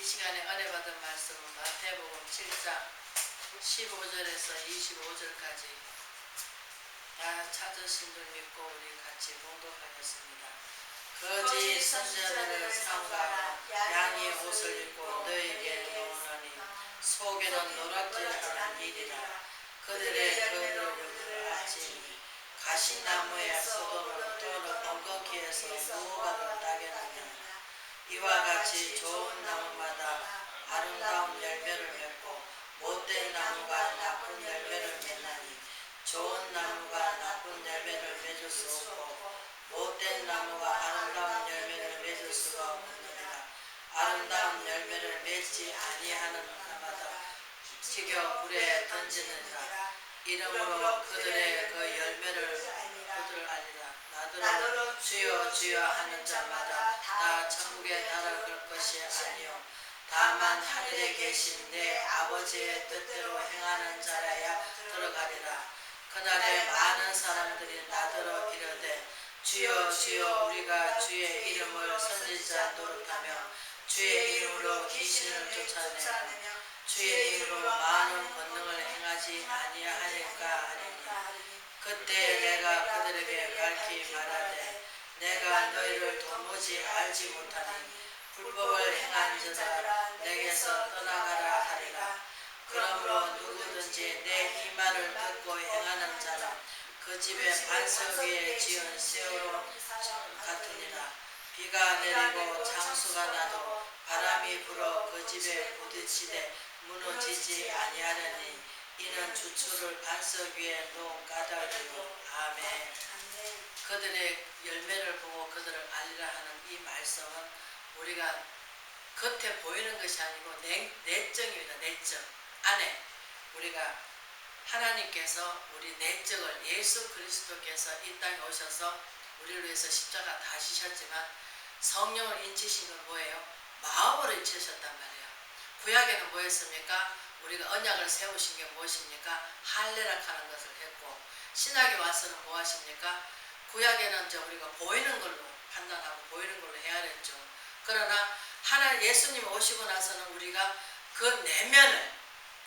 이 시간에 은혜 받은 말씀은 마태복음 7장 15절에서 25절까지 다 찾으신 줄 믿고 우리 같이 봉독하겠습니다. 거짓 선자들을 삼가 양의 옷을 입고 너에게 놓으니 속에는 노랗지하는 일이라. 그들의 그들을 알지니 가시나무에 소돔을 또는 엉겅퀴에서 무화과를 따겠느냐 이와 같이 좋은 나무마다 아름다운 열매를 맺고 못된 나무가 나쁜 열매를 맺나니 좋은 나무가 나쁜 열매를 맺을 수 없고 못된 나무가 아름다운 열매를 맺을 수가 없느니라. 아름다운 열매를 맺지 아니하는 나마다 튀겨 불에 던지느니라 이러므로 그들의 그 열매를 그들을 알리라. 나더러 주여 주여 하는 자마다 다 천국에 달아갈 것이 아니요. 다만 하늘에 계신 내 아버지의 뜻대로 행하는 자라야 들어가리라. 그날에 많은 사람들이 나더러 이르되 주여 주여 우리가 주의 이름을 선지자 노릇하며 주의 이름으로 귀신을 쫓아내며 주의 이름으로 많은 권능을 행하지 아니하니까 하리니. 그때 내가 그들에게 밝히 말하되 내가 너희를 도무지 알지 못하니 불법을 행한 자들아 내게서 떠나가라 하리라. 그러므로 누구든지 내 이 말을 듣고 행하는 자라. 그 집에 반석 위에 지은 세월호 같으니라. 비가 내리고 장수가 나도 바람이 불어 그 집에 부딪히되 무너지지 아니하느니 이는 주초를 반석 위에 놓은 까닭이니 아멘 그들의 열매를 보고 그들을 알리라 하는 이 말씀은 우리가 겉에 보이는 것이 아니고 내, 내적입니다. 내적 안에 우리가 하나님께서 우리 내적을 예수 그리스도께서 이 땅에 오셔서 우리를 위해서 십자가 다 지셨지만 성령을 인치신 건 뭐예요? 마음으로 인치셨단 말이에요. 구약에는 뭐였습니까? 우리가 언약을 세우신 게 무엇입니까? 할례락 하는 것을 했고 신학에 와서는 뭐 하십니까? 구약에는 이제 우리가 보이는 걸로 판단하고 보이는 걸로 해야 됐죠. 그러나 하나님 예수님 오시고 나서는 우리가 그 내면을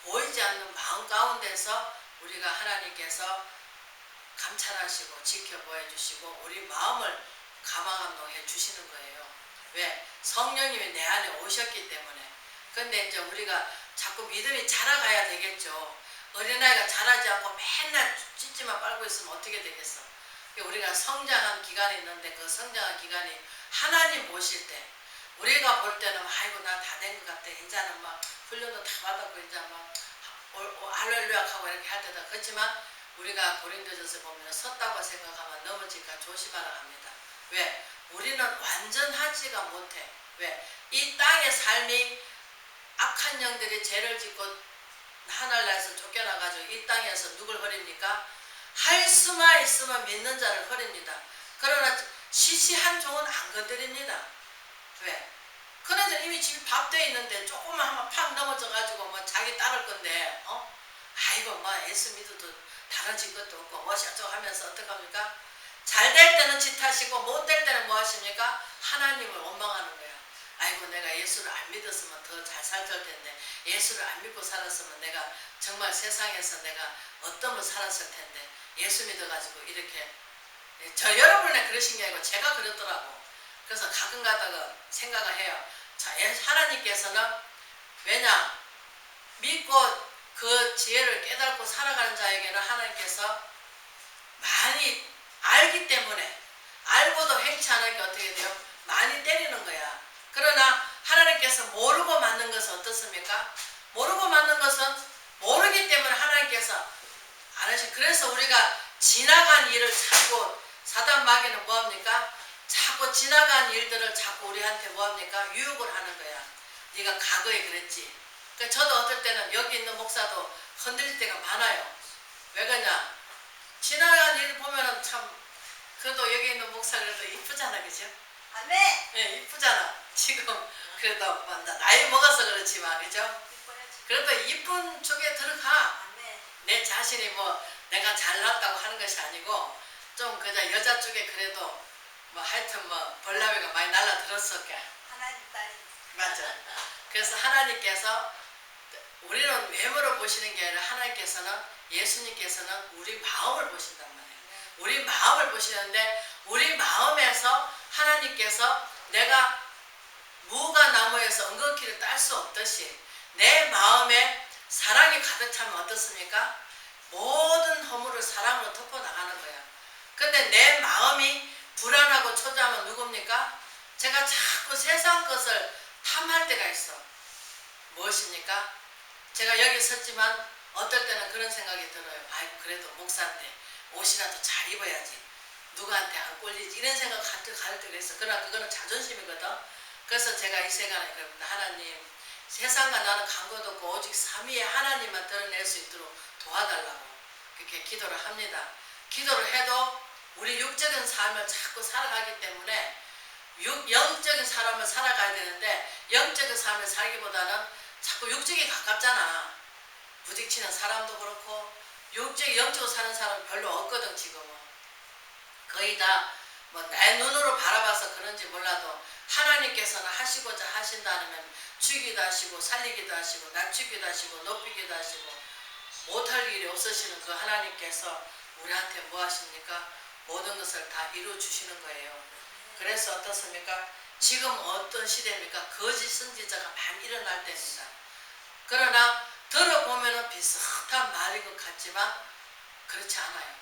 보이지 않는 마음 가운데서 우리가 하나님께서 감찰하시고 지켜보여 주시고 우리 마음을 감화 감동해 주시는 거예요. 왜? 성령님이 내 안에 오셨기 때문에. 근데 이제 우리가 자꾸 믿음이 자라가야 되겠죠. 어린아이가 자라지 않고 맨날 찢지만 빨고 있으면 어떻게 되겠어? 우리가 성장한 기간이 있는데 그 성장한 기간이 하나님 보실 때 우리가 볼 때는 아이고 나 다 된 것 같아. 이제는 막 훈련도 다 받았고 이제 막 할렐루야 하고 이렇게 할 때다. 그렇지만 우리가 고린도전서 보면 섰다고 생각하면 넘어질까 조심하라 합니다. 왜? 우리는 완전하지가 못해. 왜? 이 땅의 삶이 악한 영들이 죄를 짓고 하늘나라에서 쫓겨나가지고 이 땅에서 누굴 버립니까? 할 수만 있으면 믿는 자를 버립니다. 그러나 시시한 종은 안 건드립니다. 왜? 그네들 이미 집이 밥돼 있는데 조금만 하면 팍 넘어져가지고 뭐 자기 따를 건데, 어? 아이고 뭐 예수 믿어도 달라진 것도 없고 뭐셔저 하면서 어떡합니까? 잘 될 때는 짓하시고 못 될 때는 뭐 하십니까? 하나님을 원망하는 거야. 아이고 내가 예수를 안 믿었으면 더 잘 살될 텐데 예수를 안 믿고 살았으면 내가 정말 세상에서 내가 어떤 분 살았을 텐데 예수 믿어가지고 이렇게 저 여러분에 그러신 게 아니고 제가 그랬더라고. 그래서 가끔 가다가 생각을 해요. 자, 예, 하나님께서는 왜냐 믿고 그 지혜를 깨닫고 살아가는 자에게는 하나님께서 많이 알기 때문에 알고도 행치 않으니까 어떻게 돼요? 많이 때리는 거야. 그러나 하나님께서 모르고 맞는 것은 어떻습니까? 모르고 맞는 것은 모르기 때문에 하나님께서 안 하시. 그래서 우리가 지나간 일을 자꾸 사단 마귀는 뭐합니까? 자꾸 지나간 일들을 자꾸 우리한테 뭐합니까? 유혹을 하는 거야. 네가 과거에 그랬지. 그러니까 저도 어떨 때는 여기 있는 목사도 흔들릴 때가 많아요. 왜 그러냐? 지나간 일 보면은 참 그래도 여기 있는 목사 그래도 이쁘잖아, 그죠? 아멘. 예, 이쁘잖아. 지금 그래도 뭐 나이 먹어서 그렇지만 그죠? 그래도 이쁜 쪽에 들어가. 내 자신이 뭐 내가 잘났다고 하는 것이 아니고 좀 그저 여자 쪽에 그래도 뭐 하여튼 뭐 벌나비가 많이 날라들었었게 하나님 딸이. 맞아 그래서 하나님께서 우리는 외모를 보시는 게 아니라 하나님께서는 예수님께서는 우리 마음을 보신단 말이에요. 우리 마음을 보시는데 우리 마음에서 하나님께서 내가 무가 나무에서 은근키를 딸 수 없듯이 내 마음에 사랑이 가득 차면 어떻습니까? 모든 허물을 사랑으로 덮어 나가는 거야. 근데 내 마음이 불안하고 초조하면 누굽니까? 제가 자꾸 세상 것을 탐할 때가 있어. 무엇입니까? 제가 여기 섰지만 어떨 때는 그런 생각이 들어요. 아이고 그래도 목사인데 옷이라도 잘 입어야지. 누구한테 안 꼴리지 이런 생각 가득 갈 때가 있어. 그러나 그거는 자존심이거든. 그래서 제가 이 시간에 그럽니다. 하나님 세상과 나는 간것도 없고 오직 삼위의 하나님만 드러낼 수 있도록 도와달라고 그렇게 기도를 합니다. 기도를 해도 우리 육적인 삶을 자꾸 살아가기 때문에 육, 영적인 사람을 살아가야 되는데 영적인 삶을 살기보다는 자꾸 육적이 가깝잖아. 부딪히는 사람도 그렇고 육적 영적으로 사는 사람 별로 없거든 지금은. 거의 다 뭐 내 눈으로 바라봐서 그런지 몰라도 하나님께서는 하시고자 하신다면 죽이기도 하시고 살리기도 하시고 낮추기도 하시고 높이기도 하시고 못할 일이 없으시는 그 하나님께서 우리한테 뭐 하십니까? 모든 것을 다 이루어 주시는 거예요. 그래서 어떻습니까? 지금 어떤 시대입니까? 거짓 선지자가 많이 일어날 때입니다. 그러나 들어보면 비슷한 말인 것 같지만 그렇지 않아요.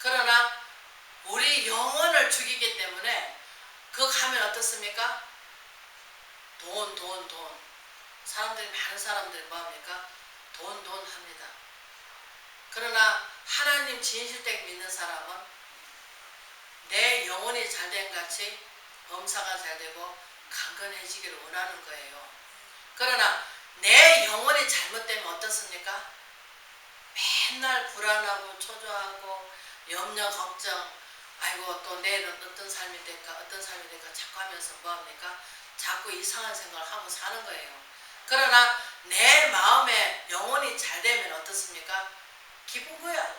그러나 우리 영혼을 죽이기 때문에 그거 가면 어떻습니까? 돈, 돈, 돈. 사람들이 많은 사람들이 뭐합니까? 돈, 돈 합니다. 그러나 하나님 진실되게 믿는 사람은 내 영혼이 잘 된 같이 범사가 잘 되고 강건해지기를 원하는 거예요. 그러나 내 영혼이 잘못되면 어떻습니까? 맨날 불안하고 초조하고 염려 걱정 아이고 또 내일은 어떤 삶이 될까 어떤 삶이 될까 자꾸 하면서 뭐합니까? 자꾸 이상한 생각을 하고 사는 거예요. 그러나 내 마음에 영혼이 잘 되면 어떻습니까? 기쁜 거야.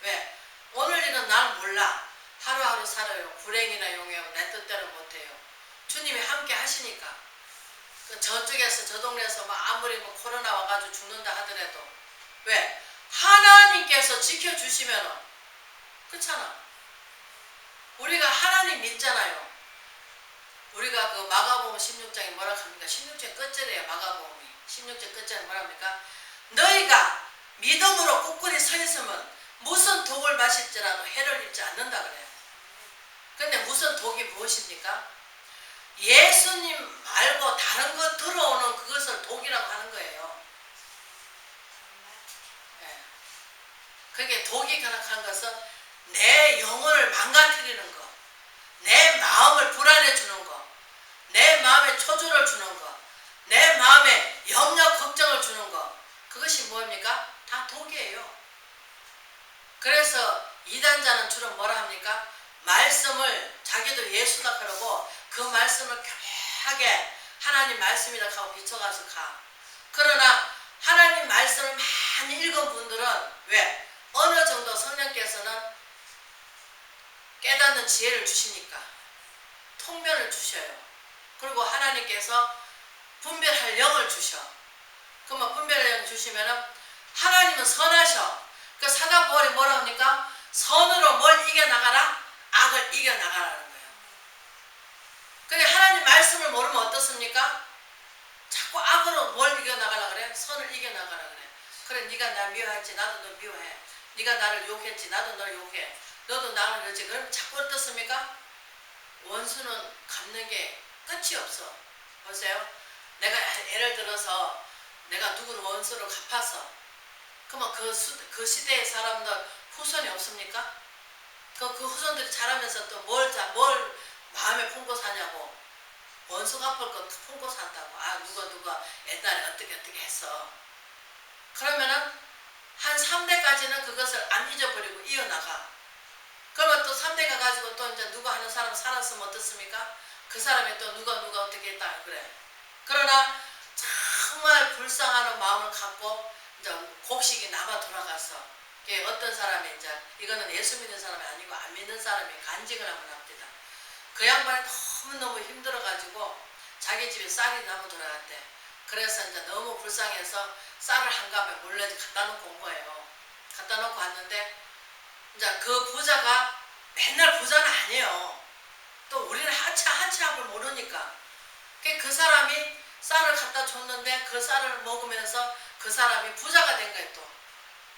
왜? 오늘 일은 난 몰라. 하루하루 살아요. 불행이나 용해하고 내 뜻대로 못해요. 주님이 함께 하시니까. 그 저쪽에서 저 동네에서 뭐 아무리 뭐 코로나 와가지고 죽는다 하더라도 왜? 하나님께서 지켜주시면은 그렇잖아. 우리가 하나님 믿잖아요. 우리가 그 마가복음 16장에 뭐라 합니까? 16장 끝절이에요. 마가복음이. 16장 끝절에 뭐라 합니까? 너희가 믿음으로 굳건히 서 있으면 무슨 독을 마실지라도 해를 입지 않는다 그래요. 근데 무슨 독이 무엇입니까? 예수님 말고 다른 것 들어오는 그것을 독이라고 하는 거예요. 예. 그게 독이 가능한 것은 내 영혼을 망가뜨리는 것, 내 마음을 불안해 주는 것, 내 마음에 초조를 주는 것, 내 마음에 염려 걱정을 주는 것, 그것이 뭡니까? 다 독이에요. 그래서 이단자는 주로 뭐라 합니까? 말씀을 자기도 예수다 그러고 그 말씀을 교묘하게 하나님 말씀이다 하고 비춰가서 가. 그러나 하나님 말씀을 많이 읽은 분들은 왜? 어느 정도 성령께서는 깨닫는 지혜를 주시니까 통변을 주셔요. 그리고 하나님께서 분별할 영을 주셔. 그러면 분별할 영 주시면은 하나님은 선하셔. 그 사단 보월이 뭐라 합니까? 선으로 뭘 이겨나가라? 악을 이겨나가라는 거예요. 근데 하나님 말씀을 모르면 어떻습니까? 자꾸 악으로 뭘 이겨나가라 그래? 선을 이겨나가라 그래. 그래 네가 나 미워했지 나도 너 미워해. 네가 나를 욕했지 나도 널 욕해. 너도 나를 그렇지. 그럼 자꾸 어떻습니까? 원수는 갚는 게 끝이 없어. 보세요. 내가 예를 들어서 내가 누구를 원수를 갚아서 그러면 그, 수, 그 시대의 사람들 후손이 없습니까? 그, 그 후손들이 자라면서 또 뭘 뭘 마음에 품고 사냐고 원수 갚을 거 품고 산다고 아 누가 누가 옛날에 어떻게 어떻게 했어 그러면은 한 3대까지는 그것을 안 잊어버리고 이어나가 그러면 또 3대 가 가지고 또 이제 누가 하는 사람 살았으면 어떻습니까? 그 사람이 또 누가 누가 어떻게 했다 그래 그러나 정말 불쌍하는 마음을 갖고 이제 곡식이 남아 돌아가서 이게 어떤 사람이 이제 이거는 예수 믿는 사람이 아니고 안 믿는 사람이 간직을 한번 합니다. 그 양반이 너무너무 힘들어가지고 자기 집에 쌀이 남아 돌아갔대. 그래서 이제 너무 불쌍해서 쌀을 한 갑에 몰래 갖다 놓고 온 거예요. 갖다 놓고 왔는데 이제 그 부자가 맨날 부자는 아니에요. 또 우리는 한치 앞을 모르니까 그그 사람이 쌀을 갖다 줬는데 그 쌀을 먹으면서 그 사람이 부자가 된 거예요 또.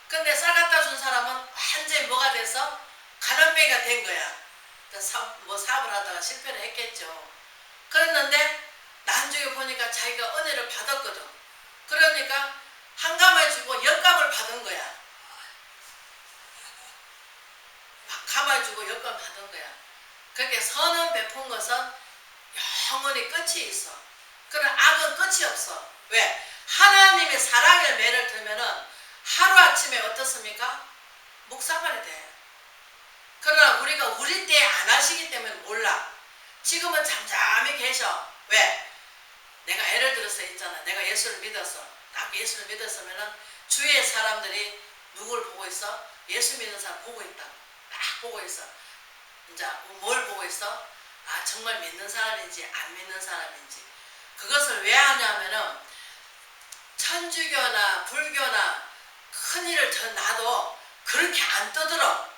근데 쌀 갖다 준 사람은 완전히 뭐가 돼서 가난뱅이가 된 거야. 또 사, 뭐 사업을 하다가 실패를 했겠죠. 그랬는데 나중에 보니까 자기가 은혜를 받았거든. 그러니까 한 감을 주고 열 감을 받은 거야. 막 감을 주고 열감 받은 거야. 그렇게 선은 베푼 것은 영원히 끝이 있어. 그런 악은 끝이 없어. 왜? 하나님의 사랑의 매를 들면은 하루아침에 어떻습니까? 묵사발이 돼. 그러나 우리가 우리 때 안 하시기 때문에 몰라. 지금은 잠잠히 계셔. 왜? 내가 예를 들어서 있잖아. 내가 예수를 믿었어. 딱 예수를 믿었으면은 주위의 사람들이 누굴 보고 있어? 예수 믿는 사람 보고 있다. 딱 보고 있어. 이제 뭘 보고 있어? 아 정말 믿는 사람인지 안 믿는 사람인지. 그것을 왜 하냐면은 천주교나 불교나 큰 일을 더 나도 그렇게 안 떠들어.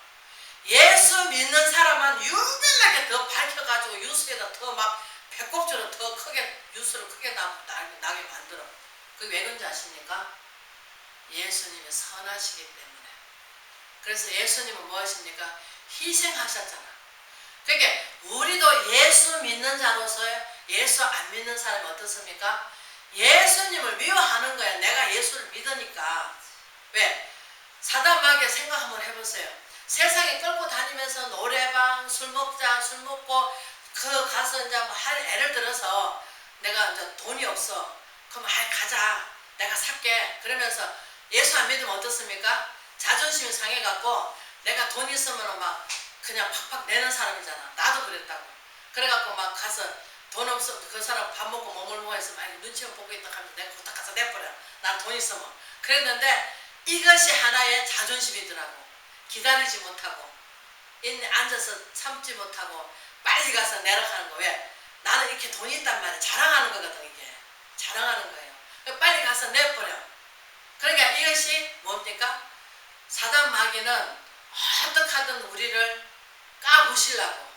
예수 믿는 사람은 유별나게 더 밝혀가지고 뉴스에다 더 막 배꼽처럼 더 크게 뉴스를 크게 나, 나, 나게 만들어. 그게 왜 그런지 아십니까? 예수님이 선하시기 때문에. 그래서 예수님은 무엇입니까? 희생하셨잖아. 그러니까 우리도 예수 믿는 자로서 예수 안 믿는 사람이 어떻습니까? 예수님을 미워하는 거야. 내가 예수를 믿으니까. 왜? 사단마귀 생각 한번 해보세요. 세상에 끌고 다니면서 노래방, 술 먹자, 술 먹고 그 가서 이제 뭐 할 애를 들어서 내가 이제 돈이 없어. 그럼 아 가자. 내가 살게. 그러면서 예수 안 믿으면 어떻습니까? 자존심이 상해갖고 내가 돈 있으면 막 그냥 팍팍 내는 사람이잖아. 나도 그랬다고. 그래갖고 막 가서 돈 없어 그 사람 밥 먹고 머물 모아 있으면 아니 눈치만 보고 있다 하면 내가 후딱 가서 내버려. 난 돈 있으면. 그랬는데 이것이 하나의 자존심이더라고. 기다리지 못하고 앉아서 참지 못하고 빨리 가서 내려가는 거 왜? 나는 이렇게 돈이 있단 말이야. 자랑하는 거거든 이게. 자랑하는 거예요. 빨리 가서 내버려. 그러니까 이것이 뭡니까? 사단 마귀는 어떡하든 우리를 까부시려고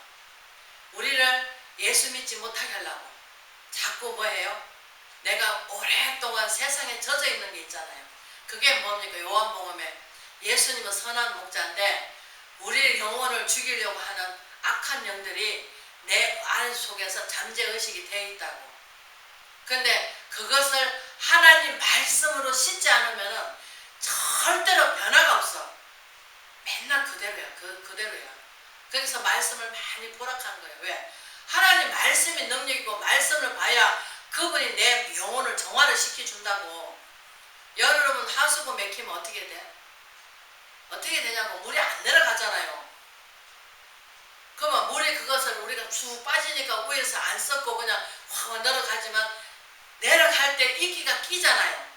우리를 예수 믿지 못하게 하려고 자꾸 뭐해요? 내가 오랫동안 세상에 젖어 있는 게 있잖아요. 그게 뭡니까? 요한복음에 예수님은 선한 목자인데 우리의 영혼을 죽이려고 하는 악한 영들이 내 안 속에서 잠재의식이 되어 있다고. 근데 그것을 하나님 말씀으로 씻지 않으면 절대로 변화가 없어. 맨날 그대로야. 그, 그대로야. 그래서 말씀을 많이 보락한 거예요. 왜? 하나님 말씀이 능력이고 말씀을 봐야 그분이 내 영혼을 정화를 시켜준다고. 여러분 하수구 맥히면 어떻게 돼? 어떻게 되냐고 물이 안 내려가잖아요. 그러면 물에 그것을 우리가 쭉 빠지니까 위에서 안 썩고 그냥 확 내려가지만 내려갈 때 이끼가 끼잖아요.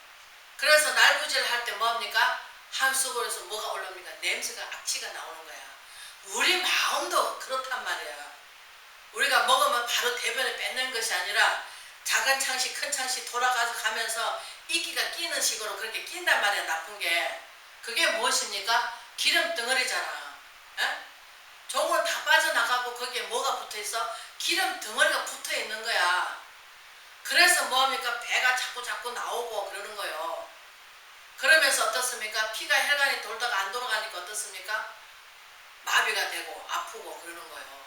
그래서 날구질 할때 뭐합니까? 한수구에서 뭐가 올라옵니까? 냄새가 악취가 나오는 거야. 우리 마음도 그렇단 말이야. 우리가 먹으면 바로 대변에 뺏는 것이 아니라 작은 창시 큰 창시 돌아가서 가면서 이끼가 끼는 식으로 그렇게 낀단 말이야 나쁜 게. 그게 무엇입니까? 기름 덩어리잖아. 에? 종은 다 빠져나가고 거기에 뭐가 붙어 있어? 기름 덩어리가 붙어 있는 거야. 그래서 뭐합니까? 배가 자꾸 자꾸 나오고 그러는 거요. 그러면서 어떻습니까? 피가 혈관이 돌다가 안 돌아가니까 어떻습니까? 마비가 되고 아프고 그러는 거예요.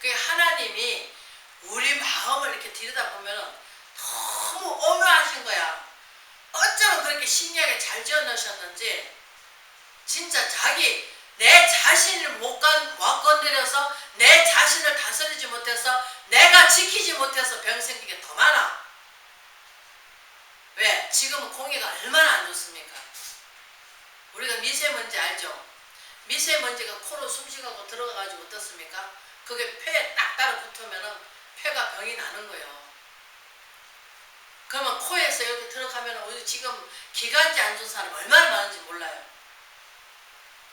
그게 하나님이 우리 마음을 이렇게 들여다보면 너무 오묘하신 거야. 어쩌면 그렇게 신기하게 잘 지어 넣으셨는지 진짜 자기 내 자신을 못 건, 못 건드려서 내 자신을 다스리지 못해서 내가 지키지 못해서 병 생긴 게더 많아. 왜? 지금은 공기가 얼마나 안 좋습니까? 우리가 미세먼지 알죠? 미세먼지가 코로 숨쉬고 들어가가지고 어떻습니까? 그게 폐에 딱 따라 붙으면은 폐가 병이 나는 거예요. 그러면 코에서 이렇게 들어가면 우리 지금 기관지 안 좋은 사람 얼마나 많은지 몰라요.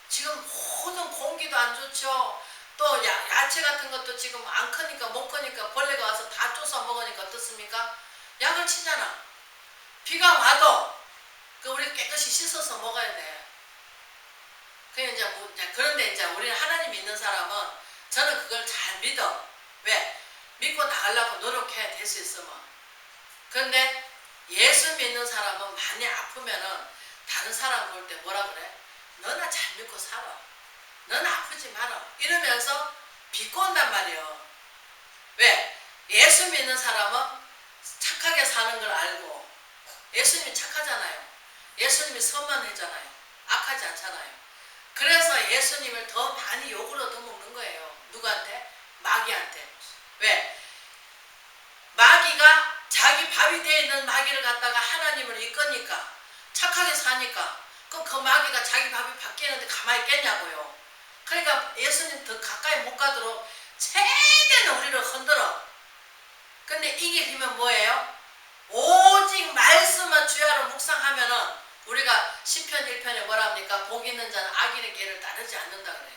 지금 모든 공기도 안 좋죠. 또 야, 야채 같은 것도 지금 안 크니까 못 크니까 벌레가 와서 다 쫓아 먹으니까 어떻습니까? 약을 치잖아. 비가 와도 그 우리 깨끗이 씻어서 먹어야 돼. 그 이제 뭐 이제 그런데 이제 우리는 하나님 믿는 사람은 저는 그걸 잘 믿어. 왜? 믿고 나가려고 노력해야 될수 있으면. 그런데 예수 믿는 사람은 많이 아프면은 다른 사람 볼 때 뭐라 그래? 너나 잘 믿고 살아. 너는 아프지 마라. 이러면서 비꼰단 말이에요. 왜? 예수 믿는 사람은 착하게 사는 걸 알고 예수님이 착하잖아요. 예수님이 선만하잖아요. 악하지 않잖아요. 그래서 예수님을 더 많이 욕을 얻어먹는 거예요. 누구한테? 마귀한테. 왜? 마귀가 자기 밥이 되어 있는 마귀를 갖다가 하나님을 이끄니까 착하게 사니까 그럼 그 마귀가 자기 밥이 바뀌는데 가만히 있겠냐고요. 그러니까 예수님 더 가까이 못 가도록 최대한 우리를 흔들어. 근데 이게 되면 뭐예요? 오직 말씀만 주야로 묵상하면은 우리가 시편 1편에 뭐라 합니까? 복 있는 자는 악인의 길을 따르지 않는다 그래요.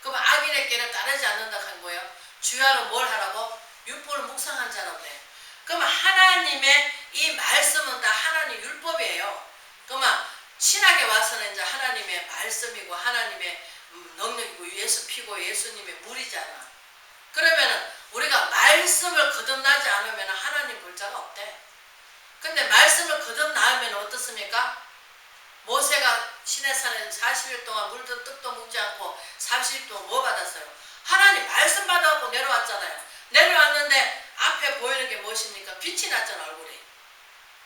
그러면 악인의 길을 따르지 않는다 하는 거예요. 주야로 뭘 하라고? 율법을 묵상한 자라고 돼. 그러면 하나님의 이 말씀은 다 하나님 율법이에요. 그러면 신학에 와서는 이제 하나님의 말씀이고 하나님의 음, 능력이고 예수 피고 예수님의 물이잖아. 말씀을 거듭나지 않으면 하나님 볼 자가 없대. 근데 말씀을 거듭나면 어떻습니까? 모세가 시내산에 40일 동안 물도 떡도 먹지 않고 30일 동안 뭐 받았어요? 하나님 말씀 받아갖고 내려왔잖아요. 내려왔는데 앞에 보이는 게 무엇입니까? 빛이 났잖아 얼굴이.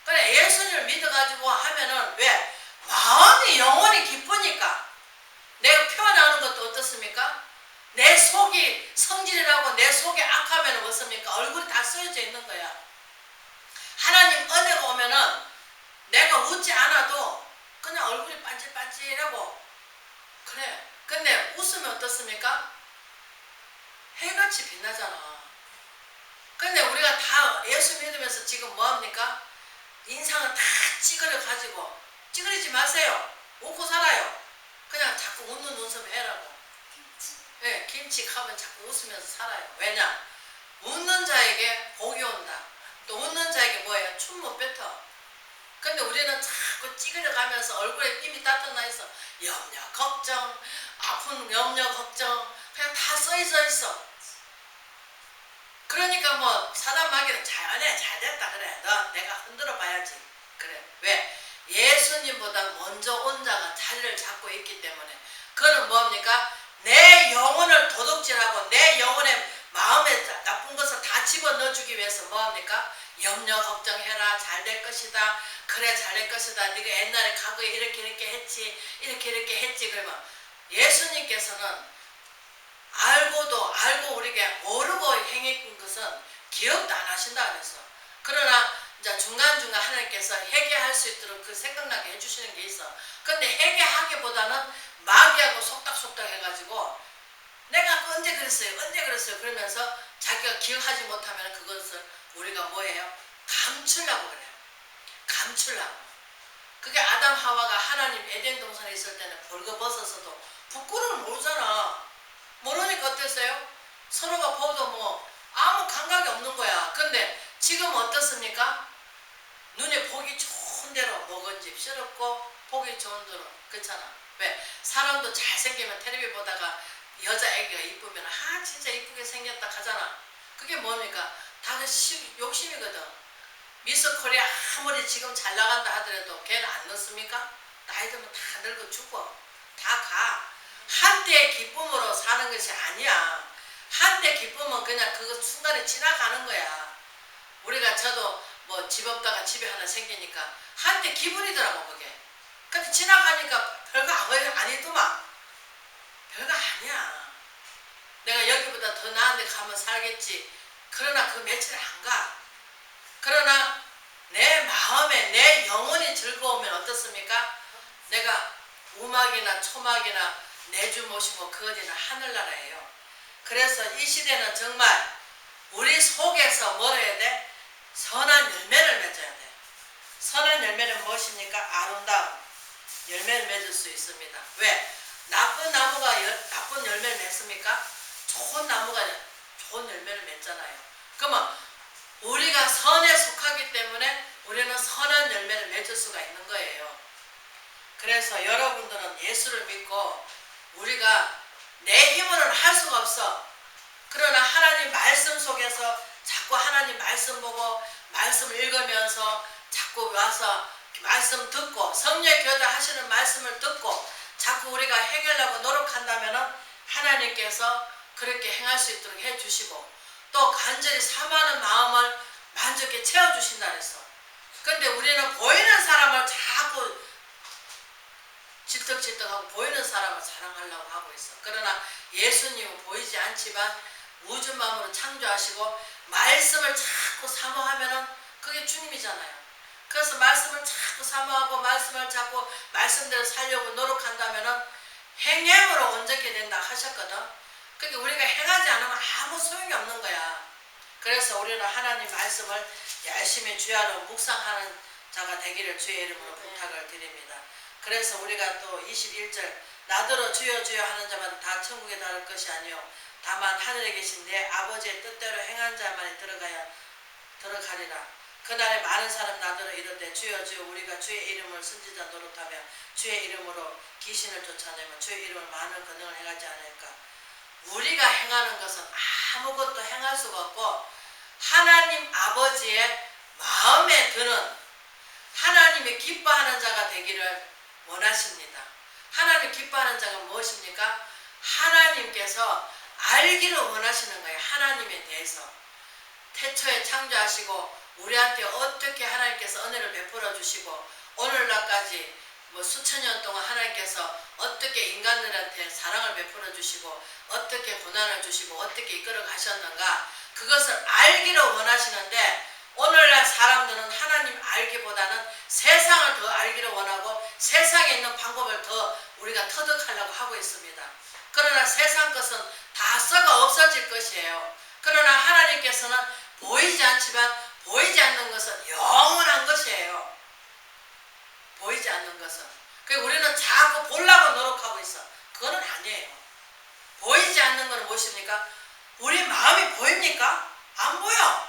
그래 예수님을 믿어가지고 하면은 왜? 마음이 영원히 기쁘니까 내가 표현하는 것도 어떻습니까? 내 속이 성질이라고 내 속에 악하면 어떻습니까? 얼굴이 다 쓰여져 있는 거야. 하나님 은혜가 오면은 내가 웃지 않아도 그냥 얼굴이 반질반질하고 그래. 근데 웃으면 어떻습니까? 해같이 빛나잖아. 근데 우리가 다 예수 믿으면서 지금 뭐합니까? 인상을 다 찌그려 가지고 찌그리지 마세요. 웃고 살아요. 그냥 자꾸 웃는 웃음 해라고. 예, 김치 하면 자꾸 웃으면서 살아요. 왜냐? 웃는 자에게 복이 온다. 또 웃는 자에게 뭐예요? 춤 못 뱉어. 근데 우리는 자꾸 찌그려 가면서 얼굴에 이미 따뜻나 있어. 염려, 걱정, 아픈 염려, 걱정. 그냥 다 써있어 있어. 그러니까 뭐 사단 마귀는 잘하네, 잘 됐다. 그래. 너 내가 흔들어 봐야지. 그래. 왜? 예수님보다 먼저 온 자가 자리를 잡고 있기 때문에. 그거는 뭡니까? 내 영혼을 도둑질하고 내 영혼의 마음에 나쁜 것을 다 집어넣어 주기 위해서 뭐합니까? 염려 걱정해라. 잘 될 것이다. 그래 잘 될 것이다. 네가 옛날에 과거에 이렇게 이렇게 했지 이렇게 이렇게 했지. 그러면 예수님께서는 알고도 알고 우리에게 모르고 행했던 것은 기억도 안 하신다 그랬어. 그러나 이제 중간중간 하나님께서 회개할 수 있도록 그 생각나게 해주시는 게 있어 근데 회개하기보다는 마귀하고 속닥속닥 해가지고 내가 그 언제 그랬어요? 언제 그랬어요? 그러면서 자기가 기억하지 못하면 그것을 우리가 뭐예요? 감추려고 그래요. 감추려고. 그게 아담 하와가 하나님 에덴 동산에 있을 때는 벌거벗어서도 부끄러움을 모르잖아. 모르니까 어땠어요? 서로가 보도 뭐 아무 감각이 없는 거야. 근데 지금 어떻습니까? 눈에 보기 좋은 대로 먹은 집 싫었고 보기 좋은 대로 그렇잖아. 왜? 사람도 잘생기면 텔레비 보다가 여자애기가 이쁘면 아 진짜 이쁘게 생겼다 하잖아. 그게 뭡니까? 다그 욕심이거든. 미스 코리아 아무리 지금 잘 나간다 하더라도 걔는 안 넣습니까? 나이 들면 다 늙어 죽어. 다 가. 한때의 기쁨으로 사는 것이 아니야. 한때 기쁨은 그냥 그 순간에 지나가는 거야. 우리가 저도 뭐 집 없다가 집에 하나 생기니까 한때 기분이더라고 그게. 근데 지나가니까 별거 아니더만. 별거 아니야. 내가 여기보다 더 나은 데 가면 살겠지. 그러나 그 며칠 안 가. 그러나 내 마음에 내 영혼이 즐거우면 어떻습니까? 내가 우막이나 초막이나 내주 모시고 그 어디나 하늘나라예요. 그래서 이 시대는 정말 우리 속에서 뭘 해야 돼? 선한 열매를 맺어야 돼. 선한 열매는 무엇입니까? 아름다운 열매를 맺을 수 있습니다. 왜? 나쁜 나무가 열, 나쁜 열매를 맺습니까? 좋은 나무가 좋은 열매를 맺잖아요. 그러면 우리가 선에 속하기 때문에 우리는 선한 열매를 맺을 수가 있는 거예요. 그래서 여러분들은 예수를 믿고 우리가 내 힘으로는 할 수가 없어. 그러나 하나님 말씀 속에서 자꾸 하나님 말씀 보고 말씀 읽으면서 자꾸 와서 말씀 듣고 성령 교대 하시는 말씀을 듣고 자꾸 우리가 행하려고 노력한다면 하나님께서 그렇게 행할 수 있도록 해주시고 또 간절히 사모하는 마음을 만족해 채워주신다 그랬어. 근데 우리는 보이는 사람을 자꾸 질떡질떡하고 보이는 사람을 사랑하려고 하고 있어. 그러나 예수님은 보이지 않지만 우주 마음으로 창조하시고 말씀을 자꾸 사모하면은 그게 주님이잖아요. 그래서 말씀을 자꾸 사모하고 말씀을 자꾸 말씀대로 살려고 노력한다면은 행함으로 온전케 된다 하셨거든. 그러니까 우리가 행하지 않으면 아무 소용이 없는 거야. 그래서 우리는 하나님 말씀을 열심히 주야로 묵상하는 자가 되기를 주의 이름으로 부탁을 드립니다. 그래서 우리가 또 21절 나더러 주여 주여 하는 자만 다 천국에 다를 것이 아니요 다만 하늘에 계신 내 아버지의 뜻대로 행한 자만이 들어가야 들어가리라. 그날에 많은 사람 나더러 이르되 주여 주여 우리가 주의 이름을 선지자 노릇하며 주의 이름으로 귀신을 쫓아내며 주의 이름을 많은 권능을 행하지 않을까. 우리가 행하는 것은 아무것도 행할 수가 없고 하나님 아버지의 마음에 드는 하나님이 기뻐하는 자가 되기를 원하십니다. 하나님 기뻐하는 자가 무엇입니까? 하나님께서 알기를 원하시는 거예요. 하나님에 대해서. 태초에 창조하시고 우리한테 어떻게 하나님께서 은혜를 베풀어 주시고 오늘날까지 뭐 수천 년 동안 하나님께서 어떻게 인간들한테 사랑을 베풀어 주시고 어떻게 고난을 주시고 어떻게 이끌어 가셨는가 그것을 알기를 원하시는데 오늘날 사람들은 하나님 알기보다는 세상을 더 알기를 원하고 세상에 있는 방법을 더 우리가 터득하려고 하고 있습니다. 그러나 세상 것은 다 썩어 없어질 것이에요. 그러나 하나님께서는 보이지 않지만 보이지 않는 것은 영원한 것이에요. 보이지 않는 것은. 그 우리는 자꾸 보려고 노력하고 있어. 그거는 아니에요. 보이지 않는 것은 무엇입니까? 우리 마음이 보입니까? 안 보여.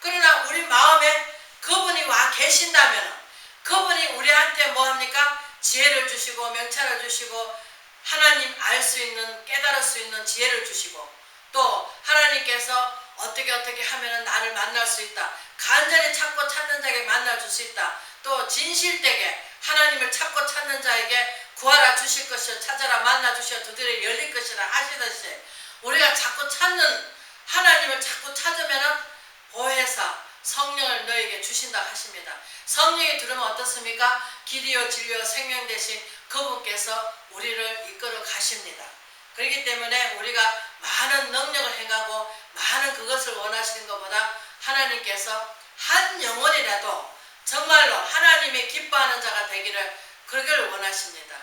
그러나 우리 마음에 그분이 와 계신다면 그분이 우리한테 뭐 합니까? 지혜를 주시고 명찰을 주시고 하나님 알 수 있는 깨달을 수 있는 지혜를 주시고 또 하나님께서 어떻게 어떻게 하면 나를 만날 수 있다. 간절히 찾고 찾는 자에게 만나 줄 수 있다. 또 진실되게 하나님을 찾고 찾는 자에게 구하라 주실 것이요 찾아라 만나 주시어 두드려 열릴 것이라 하시듯이 우리가 자꾸 찾는 하나님을 자꾸 찾으면은 보혜사 성령을 너에게 주신다 하십니다. 성령이 들으면 어떻습니까? 길이요 진리요 생명 대신 그분께서 우리를 이끌어 가십니다. 그렇기 때문에 우리가 많은 능력을 행하고 많은 그것을 원하시는 것보다 하나님께서 한 영혼이라도 정말로 하나님의 기뻐하는 자가 되기를 그걸 원하십니다.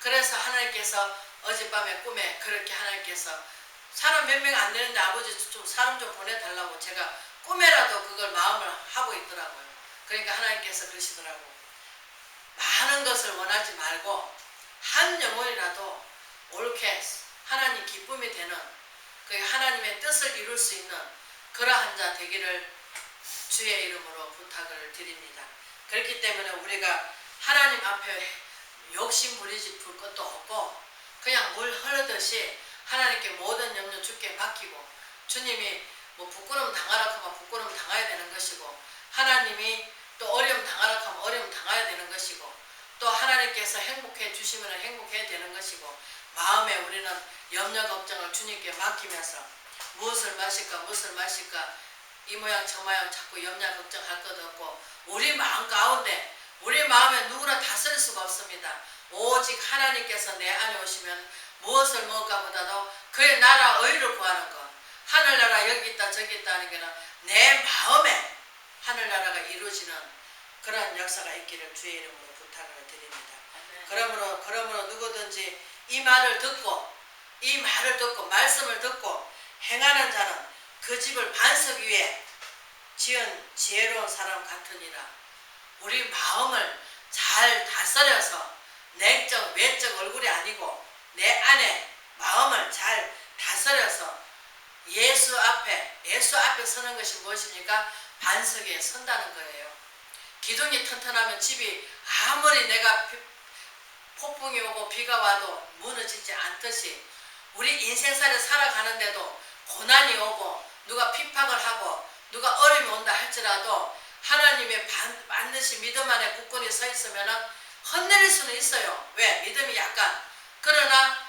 그래서 하나님께서 어젯밤에 꿈에 그렇게 하나님께서 사람 몇 명 안 되는데 아버지 좀 사람 좀 보내달라고 제가 꿈에라도 그걸 마음을 하고 있더라고요. 그러니까 하나님께서 그러시더라고. 많은 것을 원하지 말고 한 영혼이라도 옳게 하나님 기쁨이 되는 그 하나님의 뜻을 이룰 수 있는 그러한 자 되기를 주의 이름으로 부탁을 드립니다. 그렇기 때문에 우리가 하나님 앞에 욕심 부리지 불 것도 없고 그냥 물 흐르듯이 하나님께 모든 염려 주께 맡기고 주님이 뭐 부끄러움 당하라 하면 부끄러움 당해야 되는 것이고 하나님이 또 어려움 당하라 하면 어려움 당해야 되는 것이고 또 하나님께서 행복해 주시면 행복해야 되는 것이고 마음에 우리는 염려 걱정을 주님께 맡기면서 무엇을 마실까 무엇을 마실까 이 모양 저 모양 자꾸 염려 걱정할 것 없고 우리 마음 가운데 우리 마음에 누구나 다스릴 수가 없습니다. 오직 하나님께서 내 안에 오시면 무엇을 먹을까 보다도 그의 나라 의를 구하는 것 하늘나라 여기 있다 저기 있다 하는 게는 내 마음에 하늘나라가 이루어지는 그런 역사가 있기를 주의 이름으로 부탁을 드립니다. 그러므로 그러므로 누구든지 이 말을 듣고 이 말을 듣고 말씀을 듣고 행하는 자는 그 집을 반석 위에 지은 지혜로운 사람 같으니라. 우리 마음을 잘 다스려서 내적 외적 얼굴이 아니고 내 안에 마음을 잘 다스려서 예수 앞에 예수 앞에 서는 것이 무엇입니까? 반석에 선다는 거예요. 기둥이 튼튼하면 집이 아무리 내가 비- 폭풍이 오고 비가 와도 무너지지 않듯이 우리 인생살을 살아가는데도 고난이 오고 누가 핍박을 하고 누가 어려움이 온다 할지라도 하나님의 반, 반드시 믿음 안에 굳건히 서 있으면 흔들릴 수는 있어요. 왜? 믿음이 약간. 그러나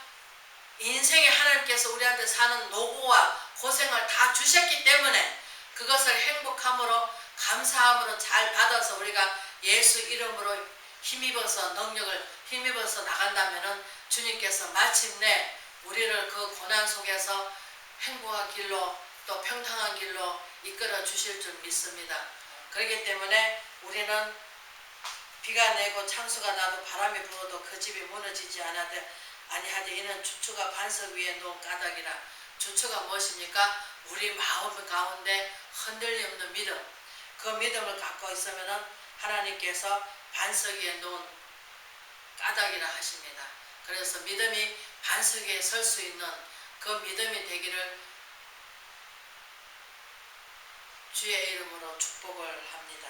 인생에 하나님께서 우리한테 사는 노고와 고생을 다 주셨기 때문에 그것을 행복함으로 감사함으로 잘 받아서 우리가 예수 이름으로 힘입어서 능력을 힘입어서 나간다면은 주님께서 마침내 우리를 그 고난 속에서 행복한 길로 또 평탄한 길로 이끌어 주실 줄 믿습니다. 그렇기 때문에 우리는 비가 내고 창수가 나도 바람이 불어도 그 집이 무너지지 않아되 아니하되 이는 주추가 반석 위에 놓은 까닭이라 주추가 무엇입니까? 우리 마음 가운데 흔들림 없는 믿음 그 믿음을 갖고 있으면은 하나님께서 반석 위에 놓은 까닭이라 하십니다. 그래서 믿음이 반석 위에 설 수 있는 그 믿음이 되기를 주의 이름으로 축복을 합니다.